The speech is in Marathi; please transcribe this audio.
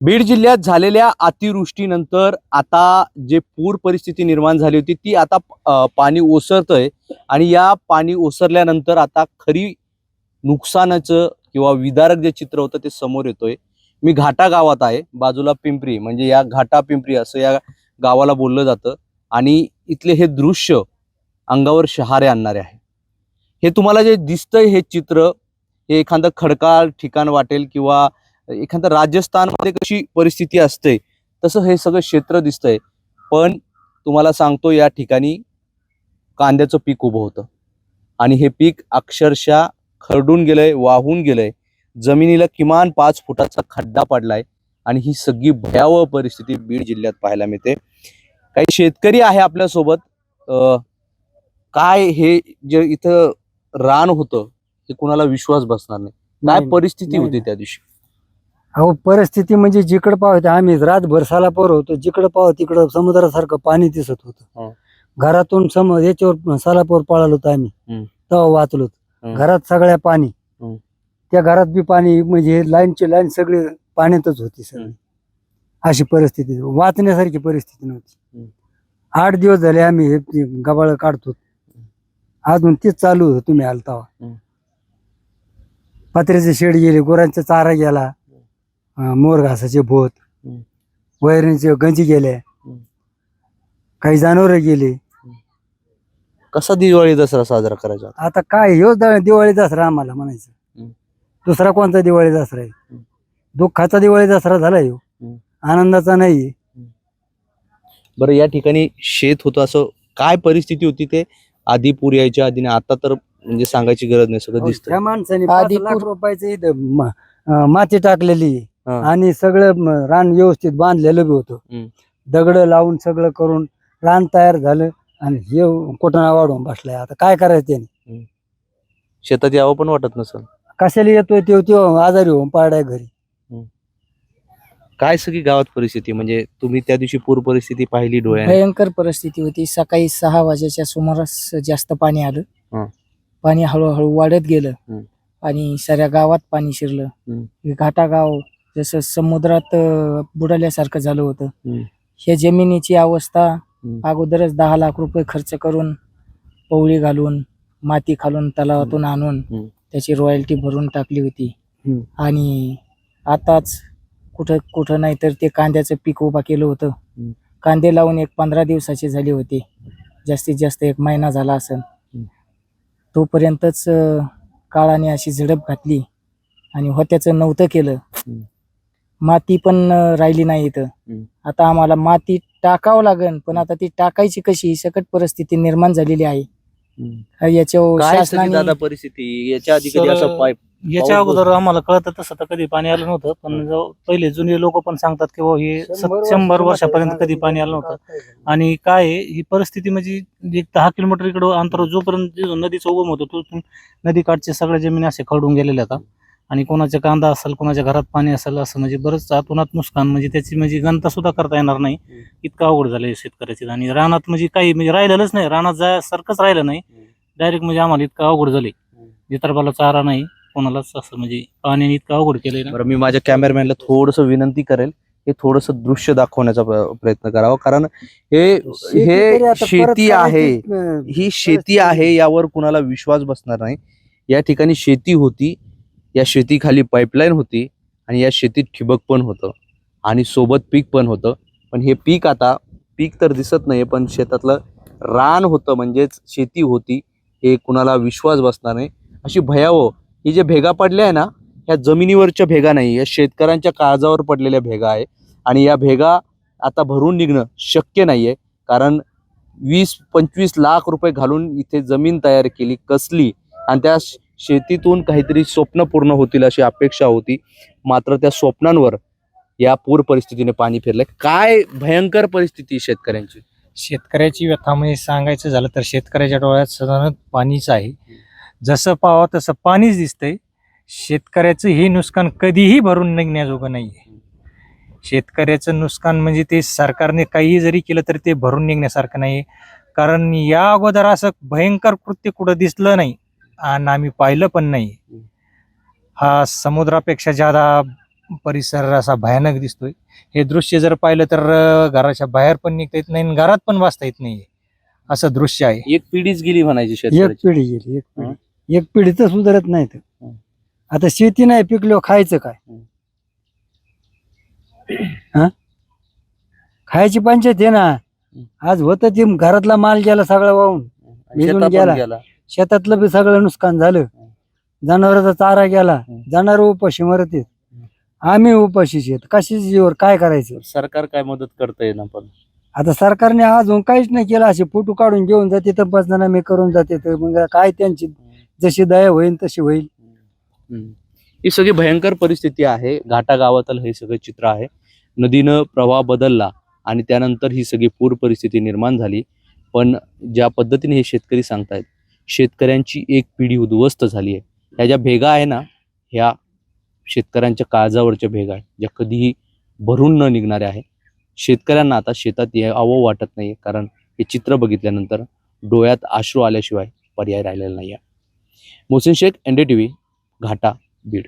बीड जिल्ह्यात झालेल्या अतिवृष्टीनंतर आता जे पूर परिस्थिती निर्माण झाली होती ती आता पाणी ओसरतंय आणि या पाणी ओसरल्यानंतर आता खरी नुकसानाचं किंवा विदारक जे चित्र होतं ते समोर येतोय. मी घाटा गावात आहे बाजूला पिंपरी म्हणजे या घाटा पिंपरी असं या गावाला बोललं जातं आणि इथले हे दृश्य अंगावर शहारे आणणारे आहे. हे तुम्हाला जे दिसतंय हे चित्र हे एखादं खडकाळ ठिकाण वाटेल किंवा एखादं राजस्थानमध्ये कशी परिस्थिती असते तसं हे सगळं क्षेत्र दिसतंय. पण तुम्हाला सांगतो या ठिकाणी कांद्याचं पीक उभं होतं. आणि हे पीक अक्षरशः खरडून गेलंय वाहून गेलंय. जमिनीला किमान पाच फुटाचा खड्डा पडलाय आणि ही सगळी भयावह परिस्थिती बीड जिल्ह्यात पाहायला मिळते. काही शेतकरी आहे आपल्यासोबत. अं, काय हे जे इथं रान होतं हे कुणाला विश्वास बसणार नाही. काय परिस्थिती होती. त्या दिवशी? अहो परिस्थिती म्हणजे जिकडं पाहतो आम्ही रातभर सालापोर होतो जिकडं पाहतो तिकडं समुद्रासारखं पाणी दिसत हं. होतं घरातून सम याच्यावर सालापोर पळालो होतो आम्ही हं. तेव्हा वाचलो हं. घरात सगळ्या पाणी हं. त्या घरात बी पाणी म्हणजे लाईनची लाईन सगळी पाण्यातच होती सगळी हं. अशी परिस्थिती वाचण्यासारखी परिस्थिती नव्हती हं. आठ दिवस झाले आम्ही हे गबाळ काढतो अजून तेच चालू होतं तुम्ही आल तेव्हा हं. पत्र्याचे शेड गेले गुरांचा चारा गेला मोर घासाचे भोत हं. वैरणीचे गंजी गेले हं. काही जनावर गेले कसा दिवाळी दसरा साजरा करायचा आता काय ह्योच द- दिवाळी दसरा आम्हाला म्हणायचं हं. दुसरा कोणता दिवाळी दसरा आहे हं. दुःखाचा दिवाळी दसरा झाला ह्यो हं. आनंदाचा नाही बरं या ठिकाणी शेत होतं असं काय परिस्थिती होती ते आधी पूर यायच्या आधी आणि आता तर म्हणजे सांगायची गरज नाही सगळं दिसतं त्या माणसाने आधी पाच लाख पूर- रुपयाचं इथं म- अं, माती टाकलेली हा. आणि सगळं म, रान व्यवस्थित बांधलेलं बी होतं. दगड लावून सगळं करून रान तयार झालं आणि हे कोटणा वाढवून बसलाय. आता काय करायचं त्याने? शेतात यावं पण वाटत नसेल. कशाला येतोय तो तो आजारी होऊन पाडाय घरी. काय सगळी गावात परिस्थिती? म्हणजे तुम्ही त्या दिवशी पूर परिस्थिती पाहिली डोळ्याने? भयंकर परिस्थिती होती. सकाळी सहा वाजेच्या सुमारास जास्त पाणी आलं. पाणी हळूहळू वाढत गेलं. हं. आणि साऱ्या गावात पाणी शिरलं. हे घाटागाव जसं समुद्रात अं, बुडाल्यासारखं झालं होतं हं. हे जमिनीची अवस्था. अगोदरच दहा लाख रुपये खर्च करून पवळी घालून माती खालून तलावातून आणून. त्याची रॉयल्टी भरून टाकली होती. आणि आताच कुठं कुठं नाही तर ते कांद्याचं पीक उभा केलं होतं. कांदे लावून एक पंधरा दिवसाचे झाले होते जास्तीत जास्त एक महिना झाला असेल. तोपर्यंतच अं, काळाने अशी झडप घातली आणि होत्याचं नव्हतं केलं. माती पण राहिली नाही इथं. आता आम्हाला माती टाकावं लागेल पण आता ती टाकायची कशी? ही सकट परिस्थिती निर्माण झालेली आहे. याच्यावर काय सगळी दादा शासनाने परिस्थिती? याच्या आधी कधी असं पाईप याच्या पाऊस अगोदर. आम्हाला कळतं तसं तर कधी पाणी आलं नव्हतं पण जो- पहिले जुने लोक पण सांगतात की हे सत- शंभर शंभर वर्ष वर्षापर्यंत कधी पाणी आलं नव्हतं. आणि काय आहे, ही परिस्थिती म्हणजे एक दहा किलोमीटर इकडं अंतर जोपर्यंत जे नदीचं उगम होतं तो नदीकाठच्या सगळ्या जमिनी असे खरडून गेलेल्या आता आणि कोणाचा कांदा असेल कोणाच्या घरात पाणी असेल असं म्हणजे बरंच आतोनात नुकसान म्हणजे त्याची म्हणजे गणता सुद्धा करता येणार नाही. इतकं अवघड झालंय शेतकऱ्याची. आणि रानात म्हणजे काही म्हणजे राहिलेलंच नाही. रानात जायसारखंच राहिलं नाही. डायरेक्ट म्हणजे आम्हाला इतकं अवघड झालंय. जितरबाला चारा नाही कोणालाच असं म्हणजे पाण्याने इतकं अवघड केलंय ना. बरं मी माझ्या कॅमेरामॅनला थोडस विनंती करेल हे थोडस दृश्य दाखवण्याचा प्र- प्रयत्न करावा. कारण हे हे शेती आहे. ही शेती आहे यावर कुणाला विश्वास बसणार नाही. या ठिकाणी शेती होती. या शेतीखाली पाईपलाईन होती आणि या शेतीत ठिबक पण होतं आणि सोबत पीक पण होतं. पण हे पीक आता पीक तर दिसत नाही पण शेतातलं रान होतं म्हणजेच शेती होती हे कुणाला विश्वास बसणार नाही. अशी भयावह ही जे भेगा पडल्या आहे ना ह्या जमिनीवरच्या भेगा नाही या शेतकऱ्यांच्या काळजावर पडलेल्या भेगा आहे. आणि या भेगा आता भरून निघणं शक्य नाही आहे कारण वीस पंचवीस लाख रुपये घालून इथे जमीन तयार केली कसली? आणि त्या शेतीतून काहीतरी स्वप्न पूर्ण होतील अशी अपेक्षा होती. मात्र त्या स्वप्नांवर या पूर परिस्थितीने पाणी फिरलंय. काय भयंकर परिस्थिती आहे शेतकऱ्यांची? शेतकऱ्याची व्यथा म्हणजे सांगायचं झालं तर शेतकऱ्याच्या डोळ्यात सदानच पाणीच आहे. जसं पाहावं तसं पाणीच दिसतंय. शेतकऱ्याचं हे नुकसान कधीही भरून निघण्याजोगं नाही आहे शेतकऱ्याचं नुकसान म्हणजे ते सरकारने काहीही जरी केलं तरी ते भरून निघण्यासारखं नाही कारण या अगोदर असं भयंकर कृत्य कुठं दिसलं नाही. आणि आम्ही पाहिलं पण नाही. हा समुद्रापेक्षा जादा परिसर असा भयानक दिसतोय. हे दृश्य जर पाहिलं तर घराच्या बाहेर पण निघता येत नाही आणि घरात पण बसता येत नाही असं दृश्य आहे. एक पिढीच गेली म्हणायची एक शेतकऱ्याची. पिढी गेली एक पिढी. एक पिढी तर सुधारत नाही तर. हं. आता शेती नाही पिकलो खायचं काय? हं. खायची पंचायत आहे ना. आज होतं ते घरातला माल गेला सगळा वाहून. आणि निघून शेतात पण गेला. गेला. शेतातलं बी सगळं नुकसान झालं. जनावरांचा चारा गेला. जनावर उपाशी मरत आहेत. आम्ही उपाशीच आहेत कशाच जीवर काय करायचं? सरकार काय मदत करतंय ना पण? आता सरकारने अजून काहीच नाही केलं. असे फोटो काढून घेऊन जाते तर पंचनामे करून जाते. तर मग काय त्यांची जशी दया होईल तशी होईल. हम्म. ही सगळी भयंकर परिस्थिती आहे. घाटा गावातलं हे सगळं चित्र आहे. नदीनं प्रवाह बदलला आणि त्यानंतर ही सगळी पूर परिस्थिती निर्माण झाली. पण ज्या पद्धतीने हे शेतकरी सांगतायत शेतकऱ्यांची एक पिढी उद्ध्वस्त झाली आहे. ह्या ज्या भेगा आहे ना ह्या शेतकऱ्यांच्या काळजावरच्या भेगा आहेत ज्या कधीही भरून न निघणाऱ्या आहे शेतकऱ्यांना आता शेतात यावं वाटत नाही कारण हे चित्र बघितल्यानंतर डोळ्यात आश्रू आल्याशिवाय पर्याय राहिलेला नाही आहे Mohsin Shaikh N D T V घाटा बीड.